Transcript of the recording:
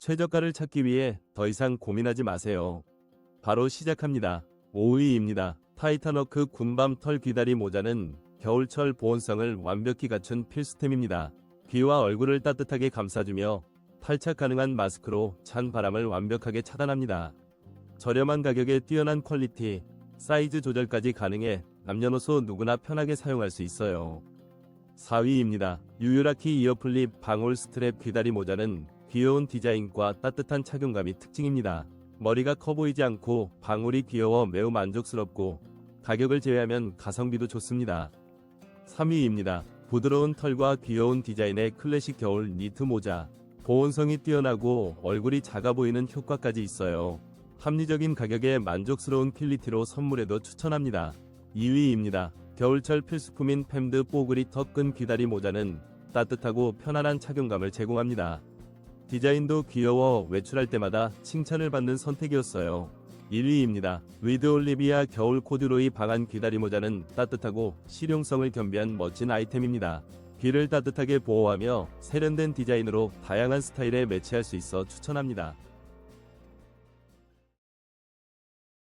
최저가를 찾기 위해 더 이상 고민하지 마세요. 바로 시작합니다. 5위입니다. 타이타너크 군밤 털 귀다리 모자는 겨울철 보온성을 완벽히 갖춘 필수템입니다. 귀와 얼굴을 따뜻하게 감싸주며 탈착 가능한 마스크로 찬 바람을 완벽하게 차단합니다. 저렴한 가격에 뛰어난 퀄리티, 사이즈 조절까지 가능해 남녀노소 누구나 편하게 사용할 수 있어요. 4위입니다. 유유라키 이어플립 방울 스트랩 귀다리 모자는 귀여운 디자인과 따뜻한 착용감이 특징입니다. 머리가 커 보이지 않고 방울이 귀여워 매우 만족스럽고 가격을 제외하면 가성비도 좋습니다. 3위입니다. 부드러운 털과 귀여운 디자인의 클래식 겨울 니트 모자. 보온성이 뛰어나고 얼굴이 작아 보이는 효과까지 있어요. 합리적인 가격에 만족스러운 퀄리티로 선물에도 추천합니다. 2위입니다. 겨울철 필수품인 팸드 뽀글이 턱끈 귀다리 모자는 따뜻하고 편안한 착용감을 제공합니다. 디자인도 귀여워 외출할 때마다 칭찬을 받는 선택이었어요. 1위입니다. 위드 올리비아 겨울 코듀로이 방한 귀다리 모자는 따뜻하고 실용성을 겸비한 멋진 아이템입니다. 귀를 따뜻하게 보호하며 세련된 디자인으로 다양한 스타일에 매치할 수 있어 추천합니다.